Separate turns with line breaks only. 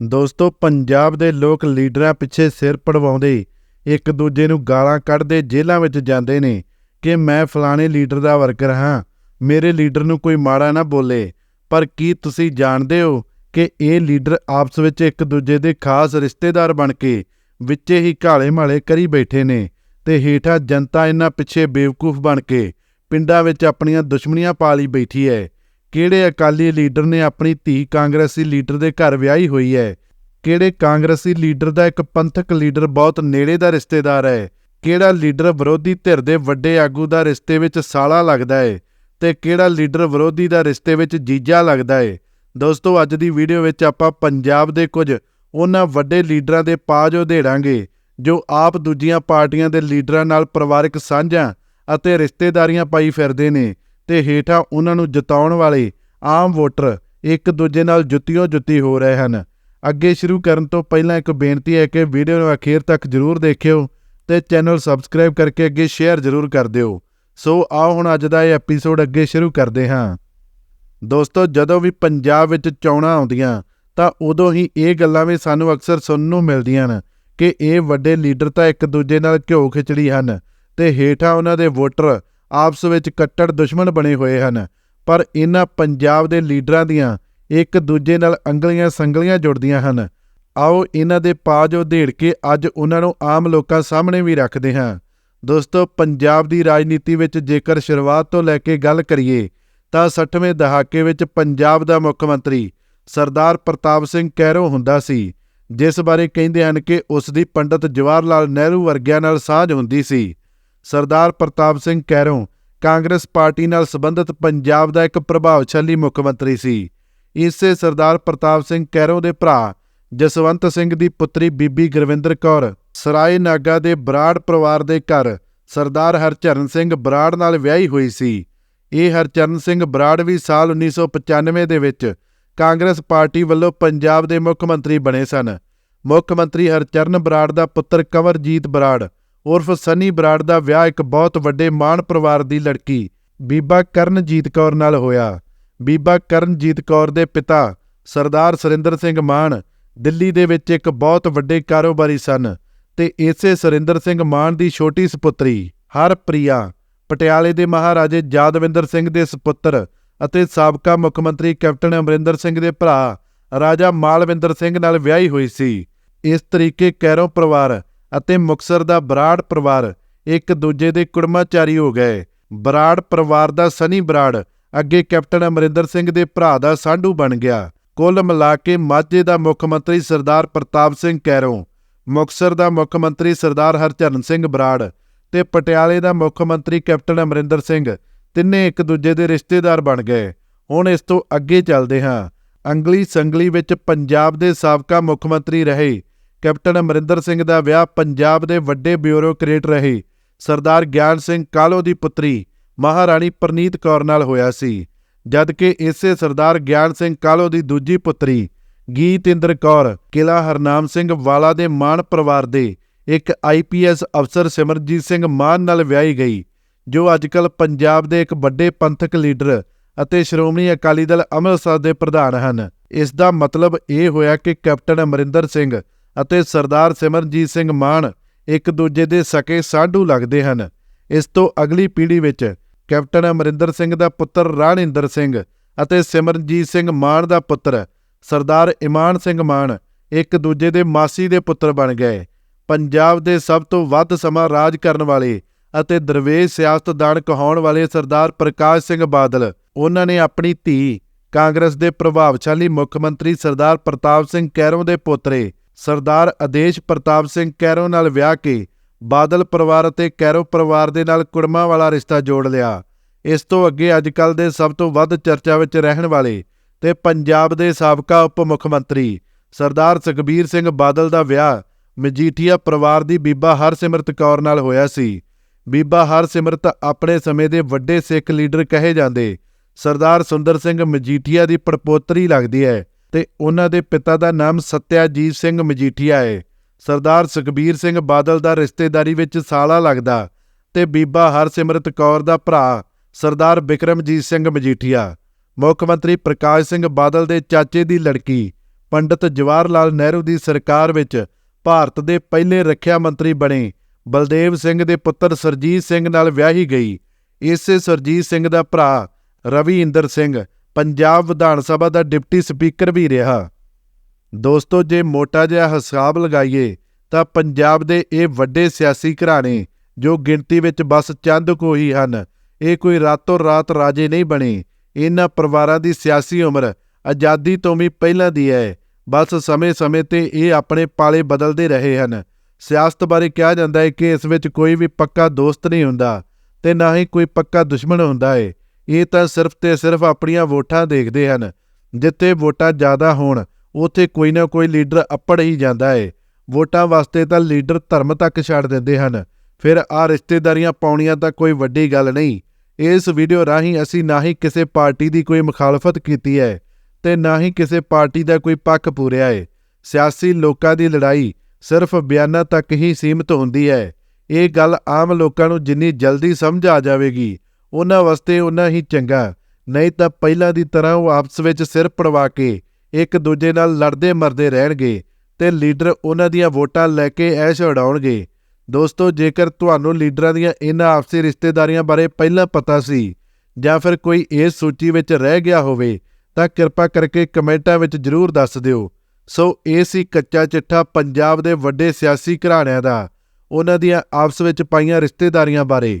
ਦੋਸਤੋ, ਪੰਜਾਬ ਦੇ ਲੋਕ ਲੀਡਰਾਂ ਪਿੱਛੇ ਸਿਰ ਪੜਵਾਉਂਦੇ, ਇੱਕ ਦੂਜੇ ਨੂੰ ਗਾਲਾਂ ਕੱਢਦੇ, ਜੇਲ੍ਹਾਂ ਵਿੱਚ ਜਾਂਦੇ ਨੇ ਕਿ ਮੈਂ ਫਲਾਣੇ ਲੀਡਰ ਦਾ ਵਰਕਰ ਹਾਂ, ਮੇਰੇ ਲੀਡਰ ਨੂੰ ਕੋਈ ਮਾੜਾ ਨਾ ਬੋਲੇ। ਪਰ ਕੀ ਤੁਸੀਂ ਜਾਣਦੇ ਹੋ ਕਿ ਇਹ ਲੀਡਰ ਆਪਸ ਵਿੱਚ ਇੱਕ ਦੂਜੇ ਦੇ ਖਾਸ ਰਿਸ਼ਤੇਦਾਰ ਬਣ ਕੇ ਵਿੱਚੇ ਹੀ ਘਾਲੇ ਮਾਲੇ ਕਰੀ ਬੈਠੇ ਨੇ ਤੇ ਹੇਠਾਂ ਜਨਤਾ ਇਹਨਾਂ ਪਿੱਛੇ ਬੇਵਕੂਫ ਬਣ ਕੇ ਪਿੰਡਾਂ ਵਿੱਚ ਆਪਣੀਆਂ ਦੁਸ਼ਮਣੀਆਂ ਪਾ ਲਈ ਬੈਠੀ ਹੈ? ਕਿਹੜੇ ਅਕਾਲੀ ਲੀਡਰ ਨੇ ਆਪਣੀ ਧੀ ਕਾਂਗਰਸੀ ਲੀਡਰ ਦੇ ਘਰ ਵਿਆਹੀ ਹੋਈ ਹੈ? ਕਿਹੜੇ ਕਾਂਗਰਸੀ ਲੀਡਰ ਦਾ ਇੱਕ ਪੰਥਕ ਲੀਡਰ ਬਹੁਤ ਨੇੜੇ ਦਾ ਰਿਸ਼ਤੇਦਾਰ ਹੈ? ਕਿਹੜਾ ਲੀਡਰ ਵਿਰੋਧੀ ਧਿਰ ਦੇ ਵੱਡੇ ਆਗੂ ਦਾ ਰਿਸ਼ਤੇ ਵਿੱਚ ਸਾਲਾ ਲੱਗਦਾ ਹੈ? ਤੇ ਕਿਹੜਾ ਲੀਡਰ ਵਿਰੋਧੀ ਦਾ ਰਿਸ਼ਤੇ ਵਿੱਚ ਜੀਜਾ ਲੱਗਦਾ ਹੈ? ਦੋਸਤੋ, ਅੱਜ ਦੀ ਵੀਡੀਓ ਵਿੱਚ ਆਪਾਂ ਪੰਜਾਬ ਦੇ ਕੁਝ ਉਹਨਾਂ ਵੱਡੇ ਲੀਡਰਾਂ ਦੇ ਪਾਜ ਉਧੇੜਾਂਗੇ, ਜੋ ਆਪ ਦੂਜੀਆਂ ਪਾਰਟੀਆਂ ਦੇ ਲੀਡਰਾਂ ਨਾਲ ਪਰਿਵਾਰਕ ਸਾਂਝਾਂ ਅਤੇ ਰਿਸ਼ਤੇਦਾਰੀਆਂ ਪਾਈ ਫਿਰਦੇ ਨੇ। ਤੇ ਹੇਠਾਂ ਉਹਨਾਂ ਨੂੰ ਜਿਤਾਉਣ ਵਾਲੇ ਆਮ ਵੋਟਰ ਇੱਕ ਦੂਜੇ ਨਾਲ ਜੁੱਤੀਓ ਜੁੱਤੀ ਹੋ ਰਹੇ ਹਨ। ਅੱਗੇ ਸ਼ੁਰੂ ਕਰਨ ਤੋਂ ਪਹਿਲਾਂ ਇੱਕ ਬੇਨਤੀ ਹੈ ਕਿ ਵੀਡੀਓ ਨੂੰ ਅਖੀਰ ਤੱਕ ਜ਼ਰੂਰ ਦੇਖਿਓ ਤੇ ਚੈਨਲ ਸਬਸਕ੍ਰਾਈਬ ਕਰਕੇ ਅੱਗੇ ਸ਼ੇਅਰ ਜ਼ਰੂਰ ਕਰ ਦਿਓ। ਸੋ ਆਓ ਹੁਣ ਅੱਜ ਦਾ ਇਹ ਐਪੀਸੋਡ ਅੱਗੇ ਸ਼ੁਰੂ ਕਰਦੇ ਹਾਂ। ਦੋਸਤੋ, ਜਦੋਂ ਵੀ ਪੰਜਾਬ ਵਿੱਚ ਚੋਣਾਂ ਆਉਂਦੀਆਂ, ਤਾਂ ਉਦੋਂ ਹੀ ਇਹ ਗੱਲਾਂ ਵੀ ਸਾਨੂੰ ਅਕਸਰ ਸੁਣਨ ਨੂੰ ਮਿਲਦੀਆਂ ਹਨ ਕਿ ਇਹ ਵੱਡੇ ਲੀਡਰ ਤਾਂ ਇੱਕ ਦੂਜੇ ਨਾਲ ਘਿਓ ਖਿਚੜੀ ਹਨ ਤੇ ਹੇਠਾਂ ਉਹਨਾਂ ਦੇ ਵੋਟਰ ਆਪਸ ਵਿੱਚ ਕੱਟੜ ਦੁਸ਼ਮਣ ਬਣੇ ਹੋਏ ਹਨ, ਪਰ ਇਹਨਾਂ ਪੰਜਾਬ ਦੇ ਲੀਡਰਾਂ ਦੀਆਂ ਇੱਕ ਦੂਜੇ ਨਾਲ ਅੰਗਲੀਆਂ ਸੰਗਲੀਆਂ ਜੁੜਦੀਆਂ ਹਨ। ਆਓ ਇਹਨਾਂ ਦੇ ਪਾਜ ਉਧੇੜ ਕੇ ਅੱਜ ਉਹਨਾਂ ਨੂੰ ਆਮ ਲੋਕਾਂ ਸਾਹਮਣੇ ਵੀ ਰੱਖਦੇ ਹਾਂ। ਦੋਸਤੋ, ਪੰਜਾਬ ਦੀ ਰਾਜਨੀਤੀ ਵਿੱਚ ਜੇਕਰ ਸ਼ੁਰੂਆਤ ਤੋਂ ਲੈ ਕੇ ਗੱਲ ਕਰੀਏ, ਤਾਂ 60ਵੇਂ ਦਹਾਕੇ ਵਿੱਚ ਪੰਜਾਬ ਦਾ ਮੁੱਖ ਮੰਤਰੀ ਸਰਦਾਰ ਪ੍ਰਤਾਪ ਸਿੰਘ ਕੈਰੋ ਹੁੰਦਾ ਸੀ, ਜਿਸ ਬਾਰੇ ਕਹਿੰਦੇ ਹਨ ਕਿ ਉਸ ਦੀ ਪੰਡਤ ਜਵਾਹਰ ਲਾਲ ਨਹਿਰੂ ਵਰਗਿਆਂ ਨਾਲ ਸਾਂਝ ਹੁੰਦੀ ਸੀ। ਸਰਦਾਰ ਪ੍ਰਤਾਪ ਸਿੰਘ ਕੈਰੋਂ ਕਾਂਗਰਸ ਪਾਰਟੀ ਨਾਲ ਸੰਬੰਧਿਤ ਪੰਜਾਬ ਦਾ ਇੱਕ ਪ੍ਰਭਾਵਸ਼ਾਲੀ ਮੁੱਖ ਮੰਤਰੀ ਸੀ। ਇਸੇ ਸਰਦਾਰ ਪ੍ਰਤਾਪ ਸਿੰਘ ਕੈਰੋਂ ਦੇ ਭਰਾ ਜਸਵੰਤ ਸਿੰਘ ਦੀ ਪੁੱਤਰੀ ਬੀਬੀ ਗੁਰਵਿੰਦਰ ਕੌਰ, ਸਰਾਏ ਨਾਗਾ ਦੇ ਬਰਾੜ ਪਰਿਵਾਰ ਦੇ ਘਰ ਸਰਦਾਰ ਹਰਚਰਨ ਸਿੰਘ ਬਰਾੜ ਨਾਲ ਵਿਆਹੀ ਹੋਈ ਸੀ। ਇਹ ਹਰਚਰਨ ਸਿੰਘ ਬਰਾੜ ਵੀ ਸਾਲ 1995 ਦੇ ਵਿੱਚ ਕਾਂਗਰਸ ਪਾਰਟੀ ਵੱਲੋਂ ਪੰਜਾਬ ਦੇ ਮੁੱਖ ਮੰਤਰੀ ਬਣੇ ਸਨ। ਮੁੱਖ ਮੰਤਰੀ ਹਰਚਰਨ ਬਰਾੜ ਦਾ ਪੁੱਤਰ ਕੰਵਰਜੀਤ ਬਰਾੜ ਉਰਫ ਸਨੀ ਬਰਾੜ ਦਾ ਵਿਆਹ ਇੱਕ ਬਹੁਤ ਵੱਡੇ ਮਾਣ ਪਰਿਵਾਰ ਦੀ ਲੜਕੀ, ਬੀਬਾ ਕਰਨਜੀਤ ਕੌਰ ਨਾਲ ਹੋਇਆ। ਬੀਬਾ ਕਰਨਜੀਤ ਕੌਰ ਦੇ ਪਿਤਾ, ਸਰਦਾਰ ਸੁਰਿੰਦਰ ਸਿੰਘ ਮਾਨ, ਦਿੱਲੀ ਦੇ ਵਿੱਚ ਇੱਕ ਬਹੁਤ ਵੱਡੇ ਕਾਰੋਬਾਰੀ ਸਨ ਤੇ ਇਸੇ ਸੁਰਿੰਦਰ ਸਿੰਘ ਮਾਨ ਦੀ ਛੋਟੀ ਸੁਪੁੱਤਰੀ, ਹਰਪ੍ਰਿਆ, ਪਟਿਆਲੇ ਦੇ ਮਹਾਰਾਜੇ ਜਾਦਵਿੰਦਰ ਸਿੰਘ ਦੇ ਸੁਪੁੱਤਰ ਅਤੇ ਸਾਬਕਾ ਮੁੱਖ ਮੰਤਰੀ ਕੈਪਟਨ ਅਮਰਿੰਦਰ ਸਿੰਘ ਦੇ ਭਰਾ, ਰਾਜਾ ਮਾਲਵਿੰਦਰ ਸਿੰਘ ਨਾਲ ਵਿਆਹੀ ਹੋਈ ਸੀ। ਇਸ ਤਰੀਕੇ ਕੈਰੋਂ ਪਰਿਵਾਰ ਅਤੇ ਮੁਕਸਰ ਦਾ ਬਰਾੜ ਪਰਿਵਾਰ ਇੱਕ ਦੂਜੇ ਦੇ ਕੁੜਮਾਚਾਰੀ ਹੋ ਗਏ। ਬਰਾੜ ਪਰਿਵਾਰ ਦਾ ਸਨੀ ਬਰਾੜ ਅੱਗੇ ਕੈਪਟਨ ਅਮਰਿੰਦਰ ਸਿੰਘ ਦੇ ਭਰਾ ਦਾ ਸਾਂਢੂ ਬਣ ਗਿਆ। ਕੁੱਲ ਮਿਲਾ ਕੇ ਮਾਝੇ ਦਾ ਮੁੱਖ ਮੰਤਰੀ ਸਰਦਾਰ ਪ੍ਰਤਾਪ ਸਿੰਘ ਕੈਰੋਂ, ਮੁਕਸਰ ਦਾ ਮੁੱਖ ਮੰਤਰੀ ਸਰਦਾਰ ਹਰਚਰਨ ਸਿੰਘ ਬਰਾੜ ਤੇ ਪਟਿਆਲੇ ਦਾ ਮੁੱਖ ਮੰਤਰੀ ਕੈਪਟਨ ਅਮਰਿੰਦਰ ਸਿੰਘ ਤਿੰਨੇ ਇੱਕ ਦੂਜੇ ਦੇ ਰਿਸ਼ਤੇਦਾਰ ਬਣ ਗਏ। ਹੁਣ ਇਸ ਤੋਂ ਅੱਗੇ ਚੱਲਦੇ ਹਾਂ। ਅੰਗਲੀ ਸੰਗਲੀ ਵਿੱਚ ਪੰਜਾਬ ਦੇ ਸਾਬਕਾ ਮੁੱਖ ਮੰਤਰੀ ਰਹੇ ਕੈਪਟਨ ਅਮਰਿੰਦਰ ਸਿੰਘ ਦਾ ਵਿਆਹ ਪੰਜਾਬ ਦੇ ਵੱਡੇ ਬਿਊਰੋਕਰੇਟ ਰਹੇ। ਸਰਦਾਰ ਗਿਆਨ ਸਿੰਘ ਕਾਲੋ ਦੀ ਪੁੱਤਰੀ ਮਹਾਰਾਣੀ ਪ੍ਰਨੀਤ ਕੌਰ ਨਾਲ ਹੋਇਆ ਸੀ, ਜਦਕਿ ਇਸੇ ਸਰਦਾਰ ਗਿਆਨ ਸਿੰਘ ਕਾਲੋ ਦੀ ਦੂਜੀ ਪੁੱਤਰੀ ਗੀਤਿੰਦਰ ਕੌਰ ਕਿਲਾ ਹਰਨਾਮ ਸਿੰਘ ਵਾਲਾ ਦੇ ਮਾਨ ਪਰਿਵਾਰ ਦੇ ਇੱਕ ਆਈਪੀਐਸ ਅਫਸਰ ਸਿਮਰਜੀਤ ਸਿੰਘ ਮਾਨ ਨਾਲ ਵਿਆਹੀ ਗਈ, ਜੋ ਅੱਜਕੱਲ ਪੰਜਾਬ ਦੇ ਇੱਕ ਵੱਡੇ ਪੰਥਕ ਲੀਡਰ ਅਤੇ ਸ਼੍ਰੋਮਣੀ ਅਕਾਲੀ ਦਲ ਅੰਮ੍ਰਿਤਸਰ ਦੇ ਪ੍ਰਧਾਨ ਹਨ। ਇਸ ਦਾ ਮਤਲਬ ਇਹ ਹੋਇਆ ਕਿ ਕੈਪਟਨ ਅਮਰਿੰਦਰ ਸਿੰਘ ਅਤੇ ਸਰਦਾਰ ਸਿਮਰਜੀਤ ਸਿੰਘ ਮਾਨ ਇੱਕ ਦੂਜੇ ਦੇ ਸਕੇ ਸਾਢੂ ਲੱਗਦੇ ਹਨ। ਇਸ ਤੋਂ ਅਗਲੀ ਪੀੜ੍ਹੀ ਵਿੱਚ ਕੈਪਟਨ ਅਮਰਿੰਦਰ ਸਿੰਘ ਦਾ ਪੁੱਤਰ ਰਾਣਿੰਦਰ ਸਿੰਘ ਅਤੇ ਸਿਮਰਨਜੀਤ ਸਿੰਘ ਮਾਨ ਦਾ ਪੁੱਤਰ ਸਰਦਾਰ ਇਮਾਨ ਸਿੰਘ ਮਾਨ ਇੱਕ ਦੂਜੇ ਦੇ ਮਾਸੀ ਦੇ ਪੁੱਤਰ ਬਣ ਗਏ। ਪੰਜਾਬ ਦੇ ਸਭ ਤੋਂ ਵੱਧ ਸਮਾਂ ਰਾਜ ਕਰਨ ਵਾਲੇ ਅਤੇ ਦਰਵੇਸ਼ ਸਿਆਸਤਦਾਨ ਕਹਾਉਣ ਵਾਲੇ ਸਰਦਾਰ ਪ੍ਰਕਾਸ਼ ਸਿੰਘ ਬਾਦਲ, ਉਹਨਾਂ ਨੇ ਆਪਣੀ ਧੀ ਕਾਂਗਰਸ ਦੇ ਪ੍ਰਭਾਵਸ਼ਾਲੀ ਮੁੱਖ ਮੰਤਰੀ ਸਰਦਾਰ ਪ੍ਰਤਾਪ ਸਿੰਘ ਕੈਰੋਂ ਦੇ ਪੋਤਰੇ ਸਰਦਾਰ ਆਦੇਸ਼ ਪ੍ਰਤਾਪ ਸਿੰਘ ਕੈਰੋਂ ਨਾਲ ਵਿਆਹ ਕੇ ਬਾਦਲ ਪਰਿਵਾਰ ਅਤੇ ਕੈਰੋ ਪਰਿਵਾਰ ਦੇ ਨਾਲ ਕੁੜਮਾ ਵਾਲਾ ਰਿਸ਼ਤਾ ਜੋੜ ਲਿਆ। ਇਸ ਤੋਂ ਅੱਗੇ ਅੱਜਕੱਲ ਦੇ ਸਭ ਤੋਂ ਵੱਧ ਚਰਚਾ ਵਿੱਚ ਰਹਿਣ ਵਾਲੇ ਤੇ ਪੰਜਾਬ ਦੇ ਸਾਬਕਾ ਉਪ ਮੁੱਖ ਮੰਤਰੀ ਸਰਦਾਰ ਸੁਖਬੀਰ ਸਿੰਘ ਬਾਦਲ ਦਾ ਵਿਆਹ ਮਜੀਠੀਆ ਪਰਿਵਾਰ ਦੀ ਬੀਬਾ ਹਰਸਿਮਰਤ ਕੌਰ ਨਾਲ ਹੋਇਆ ਸੀ। ਬੀਬਾ ਹਰਸਿਮਰਤ ਆਪਣੇ ਸਮੇਂ ਦੇ ਵੱਡੇ ਸਿੱਖ ਲੀਡਰ ਕਹੇ ਜਾਂਦੇ, ਸਰਦਾਰ ਸੁੰਦਰ ਸਿੰਘ ਮਜੀਠੀਆ ਦੀ ਪੜਪੋਤਰੀ ਲੱਗਦੀ ਹੈ। ਤੇ ਉਹਨਾਂ ਦੇ ਪਿਤਾ ਦਾ ਨਾਮ ਸਤਿਆਜੀਤ ਸਿੰਘ ਮਜੀਠੀਆ ਹੈ ਸਰਦਾਰ ਸੁਖਬੀਰ ਸਿੰਘ ਬਾਦਲ ਦਾ ਰਿਸ਼ਤੇਦਾਰੀ ਵਿੱਚ ਸਾਲਾ ਲੱਗਦਾ ਤੇ ਬੀਬਾ ਹਰਸਿਮਰਤ ਕੌਰ ਦਾ ਭਰਾ ਸਰਦਾਰ ਬਿਕਰਮਜੀਤ ਸਿੰਘ ਮਜੀਠੀਆ। ਮੁੱਖ ਮੰਤਰੀ ਪ੍ਰਕਾਸ਼ ਸਿੰਘ ਬਾਦਲ ਦੇ ਚਾਚੇ ਦੀ ਲੜਕੀ ਪੰਡਿਤ ਜਵਾਹਰ ਲਾਲ ਨਹਿਰੂ ਦੀ ਸਰਕਾਰ ਵਿੱਚ ਭਾਰਤ ਦੇ ਪਹਿਲੇ ਰੱਖਿਆ ਮੰਤਰੀ ਬਣੇ ਬਲਦੇਵ ਸਿੰਘ ਦੇ ਪੁੱਤਰ ਸਰਜੀਤ ਸਿੰਘ ਨਾਲ ਵਿਆਹੀ ਗਈ। ਇਸੇ ਸਰਜੀਤ ਸਿੰਘ ਦਾ ਭਰਾ ਰਵੀ ਇੰਦਰ ਸਿੰਘ ਪੰਜਾਬ ਵਿਧਾਨ ਸਭਾ ਦਾ ਡਿਪਟੀ ਸਪੀਕਰ ਵੀ ਰਿਹਾ। ਦੋਸਤੋ, ਜੇ ਮੋਟਾ ਜਿਹਾ ਹਿਸਾਬ ਲਗਾਈਏ, ਤਾਂ ਪੰਜਾਬ ਦੇ ਇਹ ਵੱਡੇ ਸਿਆਸੀ ਘਰਾਣੇ ਜੋ ਗਿਣਤੀ ਵਿੱਚ ਬਸ ਚੰਦ ਕੋ ਹੀ ਹਨ, ਇਹ ਕੋਈ ਰਾਤੋਂ ਰਾਤ ਰਾਜੇ ਨਹੀਂ ਬਣੇ। ਇਹਨਾਂ ਪਰਿਵਾਰਾਂ ਦੀ ਸਿਆਸੀ ਉਮਰ ਆਜ਼ਾਦੀ ਤੋਂ ਵੀ ਪਹਿਲਾਂ ਦੀ ਹੈ। ਬਸ ਸਮੇਂ-ਸਮੇਂ ਤੇ ਇਹ ਆਪਣੇ ਪਾਲੇ ਬਦਲਦੇ ਰਹੇ ਹਨ। ਸਿਆਸਤ ਬਾਰੇ ਕਿਹਾ ਜਾਂਦਾ ਹੈ ਕਿ ਇਸ ਵਿੱਚ ਕੋਈ ਵੀ ਪੱਕਾ ਦੋਸਤ ਨਹੀਂ ਹੁੰਦਾ ਤੇ ਨਾ ਹੀ ਕੋਈ ਪੱਕਾ ਦੁਸ਼ਮਣ ਹੁੰਦਾ ਹੈ। ਇਹ ਤਾਂ ਸਿਰਫ ਤੇ ਸਿਰਫ ਆਪਣੀਆਂ ਵੋਟਾਂ ਦੇਖਦੇ ਹਨ। ਜਿੱਥੇ ਵੋਟਾਂ ਜ਼ਿਆਦਾ ਹੋਣ, ਉੱਥੇ ਕੋਈ ਨਾ ਕੋਈ ਲੀਡਰ ਅੱਪੜ ਹੀ ਜਾਂਦਾ ਹੈ ਵੋਟਾਂ ਵਾਸਤੇ ਤਾਂ ਲੀਡਰ ਧਰਮ ਤੱਕ ਛੱਡ ਦਿੰਦੇ ਹਨ। ਫਿਰ ਆ ਰਿਸ਼ਤੇਦਾਰੀਆਂ ਪਾਉਣੀਆਂ ਤਾਂ ਕੋਈ ਵੱਡੀ ਗੱਲ ਨਹੀਂ। ਇਸ ਵੀਡੀਓ ਰਾਹੀਂ ਅਸੀਂ ਨਾ ਹੀ ਕਿਸੇ ਪਾਰਟੀ ਦੀ ਕੋਈ ਮੁਖਾਲਫਤ ਕੀਤੀ ਹੈ ਤੇ ਨਾ ਹੀ ਕਿਸੇ ਪਾਰਟੀ ਦਾ ਕੋਈ ਪੱਖ ਪੂਰਿਆ ਹੈ ਸਿਆਸੀ ਲੋਕਾਂ ਦੀ ਲੜਾਈ ਸਿਰਫ ਬਿਆਨਾਂ ਤੱਕ ਹੀ ਸੀਮਿਤ ਹੁੰਦੀ ਹੈ ਇਹ ਗੱਲ ਆਮ ਲੋਕਾਂ ਨੂੰ ਜਿੰਨੀ ਜਲਦੀ ਸਮਝ ਆ ਜਾਵੇਗੀ। ਉਹਨਾਂ ਵਾਸਤੇ ਉਹਨਾਂ ਹੀ ਚੰਗਾ। ਨਹੀਂ ਤਾਂ ਪਹਿਲਾਂ ਦੀ ਤਰ੍ਹਾਂ ਉਹ ਆਪਸ ਵਿੱਚ ਸਿਰ ਪੜਵਾ ਕੇ ਇੱਕ ਦੂਜੇ ਨਾਲ ਲੜਦੇ ਮਰਦੇ ਰਹਿਣਗੇ ਤੇ ਲੀਡਰ ਉਹਨਾਂ ਦੀਆਂ ਵੋਟਾਂ ਲੈ ਕੇ ਐਸ਼ ਉਡਾਉਣਗੇ। ਦੋਸਤੋ, ਜੇਕਰ ਤੁਹਾਨੂੰ ਲੀਡਰਾਂ ਦੀਆਂ ਇਹਨਾਂ ਆਪਸੀ ਰਿਸ਼ਤੇਦਾਰੀਆਂ ਬਾਰੇ ਪਹਿਲਾਂ ਪਤਾ ਸੀ ਜਾਂ ਫਿਰ ਕੋਈ ਇਸ ਸੂਚੀ ਵਿੱਚ ਰਹਿ ਗਿਆ ਹੋਵੇ, ਤਾਂ ਕਿਰਪਾ ਕਰਕੇ ਕਮੈਂਟਾਂ ਵਿੱਚ ਜਰੂਰ ਦੱਸ ਦਿਓ। ਸੋ, ਇਹ ਸੀ ਕੱਚਾ ਚਿੱਠਾ ਪੰਜਾਬ ਦੇ ਵੱਡੇ ਸਿਆਸੀ ਘਰਾਣਿਆਂ ਦਾ, ਉਹਨਾਂ ਦੀਆਂ ਆਪਸ ਵਿੱਚ ਪਾਈਆਂ ਰਿਸ਼ਤੇਦਾਰੀਆਂ ਬਾਰੇ।